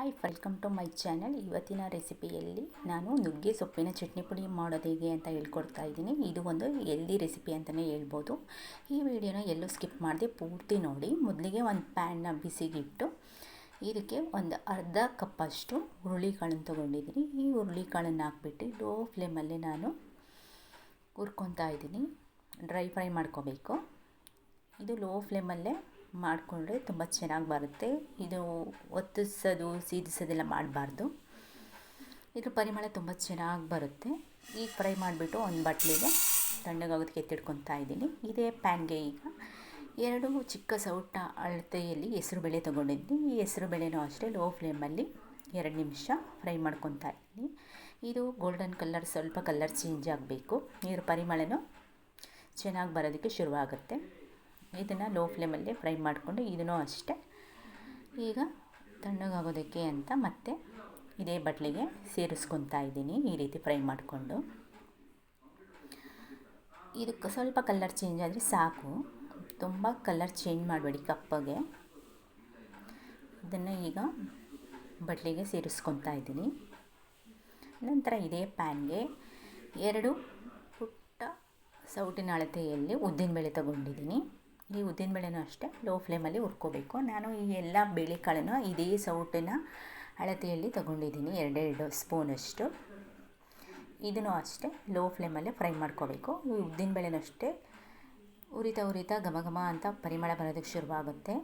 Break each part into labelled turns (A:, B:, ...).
A: Hi welcome to my channel ಇವತ್ತಿನ ರೆಸಿಪಿಯಲ್ಲಿ ನಾನು ನುಗ್ಗೆ ಸೊಪ್ಪಿನ ಚಟ್ನಿ ಪುಡಿ ಮಾಡೋದು ಹೇಗೆ ಅಂತ ಹೇಳ್ಕೊಡ್ತಾ ಇದ್ದೀನಿ. ಇದು ಒಂದು ಎಲ್ದಿ ರೆಸಿಪಿ ಅಂತಲೇ ಹೇಳ್ಬೋದು. ಈ ವಿಡಿಯೋನ ಎಲ್ಲೂ ಸ್ಕಿಪ್ ಮಾಡದೆ ಪೂರ್ತಿ ನೋಡಿ. ಮೊದಲಿಗೆ ಒಂದು ಪ್ಯಾನ್ನ ಬಿಸಿಗಿಟ್ಟು, ಇದಕ್ಕೆ ಒಂದು ಅರ್ಧ ಕಪ್ಪಷ್ಟು ಹುರುಳಿಕಾಳನ್ನು ತೊಗೊಂಡಿದ್ದೀನಿ. ಈ ಹುರುಳಿಕಾಳನ್ನು ಹಾಕ್ಬಿಟ್ಟು ಲೋ ಫ್ಲೇಮಲ್ಲಿ ನಾನು ಹುರ್ಕೊತಾ ಇದ್ದೀನಿ. ಡ್ರೈ ಫ್ರೈ ಮಾಡ್ಕೋಬೇಕು. ಇದು ಲೋ ಫ್ಲೇಮಲ್ಲೇ ಮಾಡಿಕೊಂಡ್ರೆ ತುಂಬ ಚೆನ್ನಾಗಿ ಬರುತ್ತೆ. ಇದು ಒತ್ತಿಸೋದು, ಸೀದಿಸೋದೆಲ್ಲ ಮಾಡಬಾರ್ದು. ಇದ್ರ ಪರಿಮಳ ತುಂಬ ಚೆನ್ನಾಗಿ ಬರುತ್ತೆ. ಈಗ ಫ್ರೈ ಮಾಡಿಬಿಟ್ಟು ಒಂದು ಬಟ್ಲಿಗೆ ತಣ್ಣಗಾಗೋದಕ್ಕೆ ಎತ್ತಿಟ್ಕೊತಾ ಇದ್ದೀನಿ. ಇದೇ ಪ್ಯಾನ್ಗೆ ಈಗ ಎರಡು ಚಿಕ್ಕ ಸೌಟ ಅಳತೆಯಲ್ಲಿ ಹೆಸರುಬೇಳೆ ತೊಗೊಂಡಿದ್ದೀನಿ ಈ ಹೆಸರುಬೇಳೆನೂ ಅಷ್ಟೇ ಲೋ ಫ್ಲೇಮಲ್ಲಿ ಎರಡು ನಿಮಿಷ ಫ್ರೈ ಮಾಡ್ಕೊತಾ ಇದ್ದೀನಿ. ಇದು ಗೋಲ್ಡನ್ ಕಲರ್, ಸ್ವಲ್ಪ ಕಲರ್ ಚೇಂಜ್ ಆಗಬೇಕು. ನೀರು ಪರಿಮಳನೂ ಚೆನ್ನಾಗಿ ಬರೋದಕ್ಕೆ ಶುರುವಾಗುತ್ತೆ. ಇದನ್ನು ಲೋ ಫ್ಲೇಮಲ್ಲೇ ಫ್ರೈ ಮಾಡಿಕೊಂಡು ಇದನ್ನು ಅಷ್ಟೇ. ಈಗ ತಣ್ಣಗಾಗೋದಕ್ಕೆ ಅಂತ ಮತ್ತೆ ಇದೇ ಬಟ್ಲಿಗೆ ಸೇರಿಸ್ಕೊತಾ ಇದ್ದೀನಿ ಈ ರೀತಿ ಫ್ರೈ ಮಾಡಿಕೊಂಡು. ಇದಕ್ಕೆ ಸ್ವಲ್ಪ ಕಲರ್ ಚೇಂಜ್ ಆದರೆ ಸಾಕು. ತುಂಬ ಕಲರ್ ಚೇಂಜ್ ಮಾಡಬೇಡಿ ಕಪ್ಪಗೆ. ಇದನ್ನು ಈಗ ಬಟ್ಲಿಗೆ ಸೇರಿಸ್ಕೊತಾ ಇದ್ದೀನಿ. ನಂತರ ಇದೇ ಪ್ಯಾನ್ಗೆ ಎರಡು ಪುಟ್ಟ ಸೌಟಿನ ಅಳತೆಯಲ್ಲಿ ಉದ್ದಿನಬೇಳೆ ತೊಗೊಂಡಿದ್ದೀನಿ. ಈ ಉದ್ದಿನಬೇಳೆನೂ ಅಷ್ಟೇ ಲೋ ಫ್ಲೇಮಲ್ಲಿ ಹುರ್ಕೋಬೇಕು. ನಾನು ಈ ಎಲ್ಲ ಬೇಳೆಕಾಳನ್ನು ಇದೇ ಸೌಟಿನ ಅಳತೆಯಲ್ಲಿ ತಗೊಂಡಿದ್ದೀನಿ, ಎರಡೆರಡು ಸ್ಪೂನಷ್ಟು ಇದನ್ನು ಅಷ್ಟೇ ಲೋ ಫ್ಲೇಮಲ್ಲೇ ಫ್ರೈ ಮಾಡ್ಕೋಬೇಕು. ಈ ಉದ್ದಿನಬೇಳೆನೂ ಅಷ್ಟೇ, ಉರಿತ ಉರಿತ ಘಮ ಘಮ ಅಂತ ಪರಿಮಳ ಬರೋದಕ್ಕೆ ಶುರುವಾಗುತ್ತೆ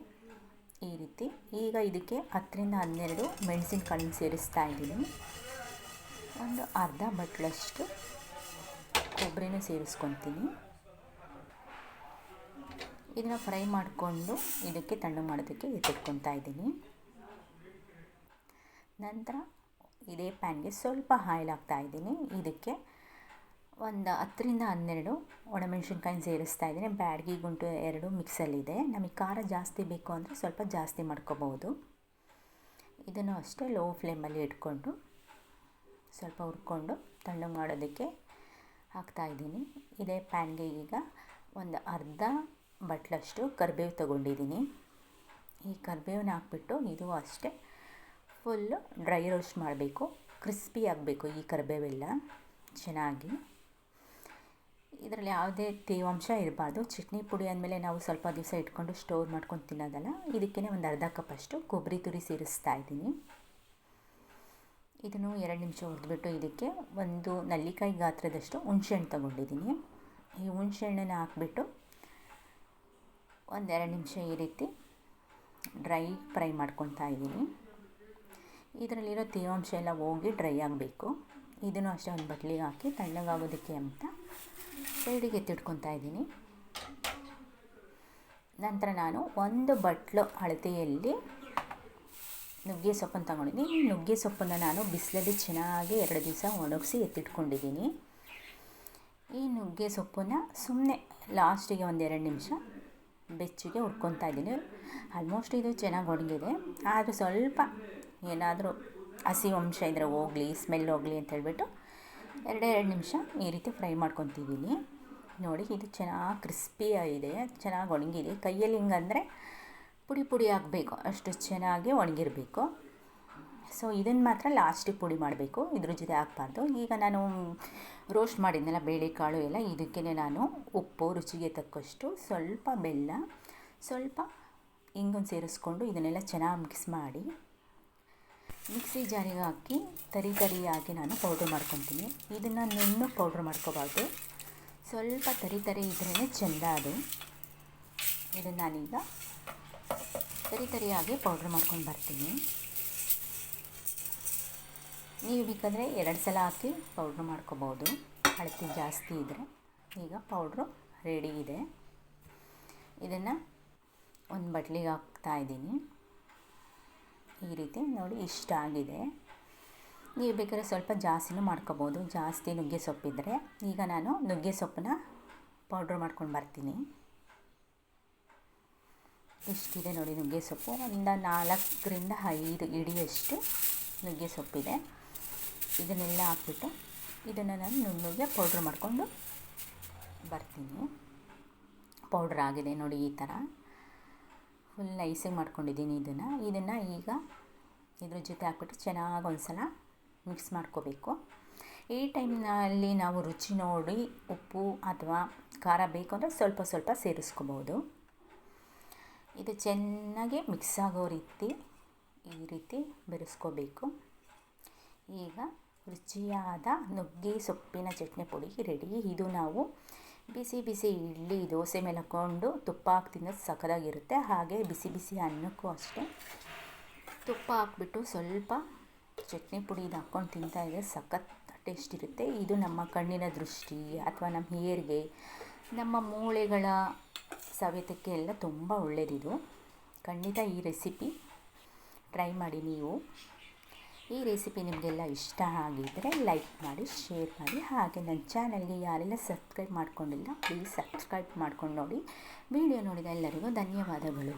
A: ಈ ರೀತಿ, ಈಗ ಇದಕ್ಕೆ ಹತ್ತರಿಂದ ಹನ್ನೆರಡು ಮೆಣಸಿನಕಾಳನ್ನ ಸೇರಿಸ್ತಾ ಇದ್ದೀನಿ. ಒಂದು ಅರ್ಧ ಬಟ್ಲಷ್ಟು ಕೊಬ್ಬರಿನೂ ಸೇರಿಸ್ಕೊತೀನಿ. ಇದನ್ನು ಫ್ರೈ ಮಾಡಿಕೊಂಡು ಇದಕ್ಕೆ ತಣ್ಣಗೆ ಮಾಡೋದಕ್ಕೆ ಎತ್ತಿಟ್ಕೊತಾ ಇದ್ದೀನಿ. ನಂತರ ಇದೇ ಪ್ಯಾನ್ಗೆ ಸ್ವಲ್ಪ ಆಯಿಲ್ ಹಾಕ್ತಾ ಇದ್ದೀನಿ. ಇದಕ್ಕೆ ಒಂದು ಹತ್ತರಿಂದ ಹನ್ನೆರಡು ಒಣಮೆಣಸಿನ್ಕಾಯಿ ಸೇರಿಸ್ತಾ ಇದ್ದೀನಿ. ಬ್ಯಾಡ್ಗಿ ಗುಂಟು ಎರಡು ಮಿಕ್ಸಲ್ಲಿದೆ. ನಮಗೆ ಖಾರ ಜಾಸ್ತಿ ಬೇಕು ಅಂದರೆ ಸ್ವಲ್ಪ ಜಾಸ್ತಿ ಮಾಡ್ಕೋಬೋದು. ಇದನ್ನು ಅಷ್ಟೇ ಲೋ ಫ್ಲೇಮಲ್ಲಿ ಇಟ್ಕೊಂಡು ಸ್ವಲ್ಪ ಹುರ್ಕೊಂಡು ತಣ್ಣಗೆ ಮಾಡೋದಕ್ಕೆ ಹಾಕ್ತಾಯಿದ್ದೀನಿ ಇದೇ ಪ್ಯಾನ್ಗೆ ಈಗ ಒಂದು ಅರ್ಧ ಬಟ್ಲಷ್ಟು ಕರಿಬೇವು ತೊಗೊಂಡಿದ್ದೀನಿ. ಈ ಕರಿಬೇವನ್ನ ಹಾಕ್ಬಿಟ್ಟು ಇದು ಅಷ್ಟೇ. ಫುಲ್ಲು ಡ್ರೈ ರೋಸ್ಟ್ ಮಾಡಬೇಕು. ಕ್ರಿಸ್ಪಿ ಆಗಬೇಕು ಈ ಕರಿಬೇವೆಲ್ಲ. ಚೆನ್ನಾಗಿ. ಇದರಲ್ಲಿ ಯಾವುದೇ ತೇವಾಂಶ ಇರಬಾರ್ದು. ಚಟ್ನಿ ಪುಡಿ ಅಂದಮೇಲೆ ನಾವು ಸ್ವಲ್ಪ ದಿವಸ ಇಟ್ಕೊಂಡು ಸ್ಟೋರ್ ಮಾಡ್ಕೊಂಡು ತಿನ್ನೋದಲ್ಲ ಇದಕ್ಕೇ ಒಂದು ಅರ್ಧ ಕಪ್ಪಷ್ಟು ಕೊಬ್ಬರಿ ತುರಿ ಸೇರಿಸ್ತಾ ಇದ್ದೀನಿ. ಇದನ್ನು ಎರಡು ನಿಮಿಷ ಹುರಿದ್ಬಿಟ್ಟು ಇದಕ್ಕೆ ಒಂದು ನಲ್ಲಿಕಾಯಿ ಗಾತ್ರದಷ್ಟು ಹುಣಸೆಹಣ್ಣು ತೊಗೊಂಡಿದ್ದೀನಿ. ಈ ಹುಣಸೆಹಣ್ಣನ್ನು ಹಾಕ್ಬಿಟ್ಟು ಒಂದೆರಡು ನಿಮಿಷ ಈ ರೀತಿ ಡ್ರೈ ಫ್ರೈ ಮಾಡ್ಕೊತಾ ಇದ್ದೀನಿ. ಇದರಲ್ಲಿರೋ ತೇವಾಂಶ ಎಲ್ಲ ಹೋಗಿ ಡ್ರೈ ಆಗಬೇಕು. ಇದನ್ನು ಅಷ್ಟೇ ಒಂದು ಬಟ್ಲಿಗೆ ಹಾಕಿ ತಣ್ಣಗಾಗೋದಕ್ಕೆ ಅಂತ ಸೈಡಿಗೆ ಎತ್ತಿಟ್ಕೊತಾ ಇದ್ದೀನಿ. ನಂತರ ನಾನು ಒಂದು ಬಟ್ಲು ಅಳತೆಯಲ್ಲಿ ನುಗ್ಗೆ ಸೊಪ್ಪನ್ನು ತಗೊಂಡಿದ್ದೀನಿ. ಈ ನುಗ್ಗೆ ಸೊಪ್ಪನ್ನು ನಾನು ಬಿಸಿಲಲ್ಲಿ ಚೆನ್ನಾಗಿ ಎರಡು ದಿವಸ ಒಣಗಿಸಿ ಎತ್ತಿಟ್ಕೊಂಡಿದ್ದೀನಿ. ಈ ನುಗ್ಗೆ ಸೊಪ್ಪನ್ನು ಸುಮ್ಮನೆ ಲಾಸ್ಟಿಗೆ ಒಂದೆರಡು ನಿಮಿಷ ಬೆಚ್ಚಗೆ ಹುರ್ಕೊತಾ ಇದ್ದೀನಿ. ಆಲ್ಮೋಸ್ಟ್ ಇದು ಚೆನ್ನಾಗಿ ಒಣಗಿದೆ. ಆದರೂ ಸ್ವಲ್ಪ ಏನಾದರೂ ಹಸಿ ಅಂಶ ಇದ್ದರೆ ಹೋಗಲಿ ಸ್ಮೆಲ್ ಹೋಗಲಿ ಅಂತ ಹೇಳ್ಬಿಟ್ಟು ಎರಡೇ ಎರಡು ನಿಮಿಷ ಈ ರೀತಿ ಫ್ರೈ ಮಾಡ್ಕೊತಿದ್ದೀನಿ. ನೋಡಿ, ಇದು ಚೆನ್ನಾಗಿ ಕ್ರಿಸ್ಪಿ ಆಗಿದೆ, ಚೆನ್ನಾಗಿ ಒಣಗಿದೆ. ಕೈಯಲ್ಲಿ ಹಿಂಗಂದರೆ ಪುಡಿ ಪುಡಿ ಆಗಬೇಕು, ಅಷ್ಟು ಚೆನ್ನಾಗಿ ಒಣಗಿರಬೇಕು. ಸೊ ಇದನ್ನು ಮಾತ್ರ ಲಾಸ್ಟಿಗೆ ಪುಡಿ ಮಾಡಬೇಕು. ಇದ್ರ ಜೊತೆ ಹಾಕ್ಬಾರ್ದು. ಈಗ ನಾನು ರೋಸ್ಟ್ ಮಾಡಿದ್ನಲ್ಲ, ಬೇಳೆಕಾಳು ಎಲ್ಲ ಇದಕ್ಕೇ ನಾನು ಉಪ್ಪು, ರುಚಿಗೆ ತಕ್ಕಷ್ಟು ಸ್ವಲ್ಪ ಬೆಲ್ಲ, ಸ್ವಲ್ಪ ಹಿಂಗೊಂದು ಸೇರಿಸ್ಕೊಂಡು ಇದನ್ನೆಲ್ಲ ಚೆನ್ನಾಗಿ ಮಿಕ್ಸ್ ಮಾಡಿ, ಮಿಕ್ಸಿ ಜಾರಿಗೆ ಹಾಕಿ ತರಿ ತರಿಯಾಗಿ ನಾನು ಪೌಡ್ರ್ ಮಾಡ್ಕೊತೀನಿ. ಇದನ್ನು ನೆನ್ನು ಪೌಡ್ರ್ ಮಾಡ್ಕೋಬಾರ್ದು. ಸ್ವಲ್ಪ ತರಿ ತರಿ ಇದ್ರೇ ಚೆಂದ ಅದು ಇದನ್ನು ನಾನೀಗ ತರಿ ತರಿಯಾಗಿ ಪೌಡ್ರ್ ಮಾಡ್ಕೊಂಡು ಬರ್ತೀನಿ. ನೀವು ಬೇಕಾದರೆ ಎರಡು ಸಲ ಹಾಕಿ ಪೌಡ್ರ್ ಮಾಡ್ಕೋಬೋದು. ಅಳತೆ ಜಾಸ್ತಿ ಇದ್ದರೆ ಈಗ ಪೌಡ್ರು ರೆಡಿ ಇದೆ. ಇದನ್ನು ಒಂದು ಬಟ್ಲಿಗೆ ಹಾಕ್ತಾ ಇದ್ದೀನಿ. ಈ ರೀತಿ ನೋಡಿ ಇಷ್ಟ ಆಗಿದೆ. ನೀವು ಬೇಕಾದ್ರೆ ಸ್ವಲ್ಪ ಜಾಸ್ತಿನೂ ಮಾಡ್ಕೋಬೋದು. ಜಾಸ್ತಿ ನುಗ್ಗೆ ಸೊಪ್ಪಿದ್ದರೆ ಈಗ ನಾನು ನುಗ್ಗೆ ಸೊಪ್ಪನ್ನ ಪೌಡ್ರ್ ಮಾಡ್ಕೊಂಡು ಬರ್ತೀನಿ. ಇಷ್ಟಿದೆ ನೋಡಿ ನುಗ್ಗೆ ಸೊಪ್ಪು. ಒಂದು ನಾಲ್ಕರಿಂದ ಐದು ಇಡಿಯಷ್ಟು ನುಗ್ಗೆ ಸೊಪ್ಪಿದೆ. ಇದನ್ನೆಲ್ಲ ಹಾಕ್ಬಿಟ್ಟು ಇದನ್ನು ನಾನು ನುಣ್ಣಗೆ ಪೌಡ್ರ್ ಮಾಡಿಕೊಂಡು ಬರ್ತೀನಿ. ಪೌಡ್ರ್ ಆಗಿದೆ ನೋಡಿ ಈ ಥರ. ಫುಲ್ ನೈಸಿಂಗ್ ಮಾಡ್ಕೊಂಡಿದ್ದೀನಿ ಇದನ್ನು. ಇದನ್ನು ಈಗ ಇದ್ರ ಜೊತೆ ಹಾಕ್ಬಿಟ್ಟು ಚೆನ್ನಾಗಿ ಒಂದು ಸಲ ಮಿಕ್ಸ್ ಮಾಡ್ಕೋಬೇಕು. ಈ ಟೈಮ್ನಲ್ಲಿ ನಾವು ರುಚಿ ನೋಡಿ ಉಪ್ಪು ಅಥವಾ ಖಾರ ಬೇಕು ಅಂದರೆ ಸ್ವಲ್ಪ ಸ್ವಲ್ಪ ಸೇರಿಸ್ಕೋಬೋದು. ಇದು ಚೆನ್ನಾಗಿ ಮಿಕ್ಸ್ ಆಗೋ ರೀತಿ ಈ ರೀತಿ ಬೆರೆಸ್ಕೋಬೇಕು. ಈಗ ರುಚಿಯಾದ ನುಗ್ಗೆ ಸೊಪ್ಪಿನ ಚಟ್ನಿ ಪುಡಿ ರೆಡಿ ಇದು ನಾವು ಬಿಸಿ ಬಿಸಿ ಇಡ್ಲಿ, ದೋಸೆ ಮೇಲೆ ತುಪ್ಪ ಹಾಕಿ ತಿನ್ನೋದು ಸಖತ್ತಾಗಿರುತ್ತೆ. ಹಾಗೆ ಬಿಸಿ ಬಿಸಿ ಅನ್ನಕ್ಕೂ ಅಷ್ಟೇ ತುಪ್ಪ ಹಾಕ್ಬಿಟ್ಟು ಸ್ವಲ್ಪ ಚಟ್ನಿ ಪುಡಿ ಇದು ಹಾಕ್ಕೊಂಡು ತಿಂತಾಯಿದ್ರೆ ಸಖತ್ ಟೇಸ್ಟ್ ಇರುತ್ತೆ. ಇದು ನಮ್ಮ ಕಣ್ಣಿನ ದೃಷ್ಟಿ ಅಥವಾ ನಮ್ಮ ಹೇರಿಗೆ ನಮ್ಮ ಮೂಳೆಗಳ ಸವೆತಕ್ಕೆ ಎಲ್ಲ ತುಂಬ ಒಳ್ಳೆಯದಿದು ಖಂಡಿತ ಈ ರೆಸಿಪಿ ಟ್ರೈ ಮಾಡಿ ನೀವು. ಈ ರೆಸಿಪಿ ನಿಮಗೆಲ್ಲ ಇಷ್ಟ ಆಗಿದ್ದರೆ ಲೈಕ್ ಮಾಡಿ, ಶೇರ್ ಮಾಡಿ, ಹಾಗೆ ನನ್ನ ಚಾನಲ್ಗೆ ಯಾರೆಲ್ಲ ಸಬ್ಸ್ಕ್ರೈಬ್ ಮಾಡ್ಕೊಂಡಿಲ್ಲ, ಪ್ಲೀಸ್ ಸಬ್ಸ್ಕ್ರೈಬ್ ಮಾಡ್ಕೊಂಡು ನೋಡಿ. ವಿಡಿಯೋ ನೋಡಿದ ಎಲ್ಲರಿಗೂ ಧನ್ಯವಾದಗಳು.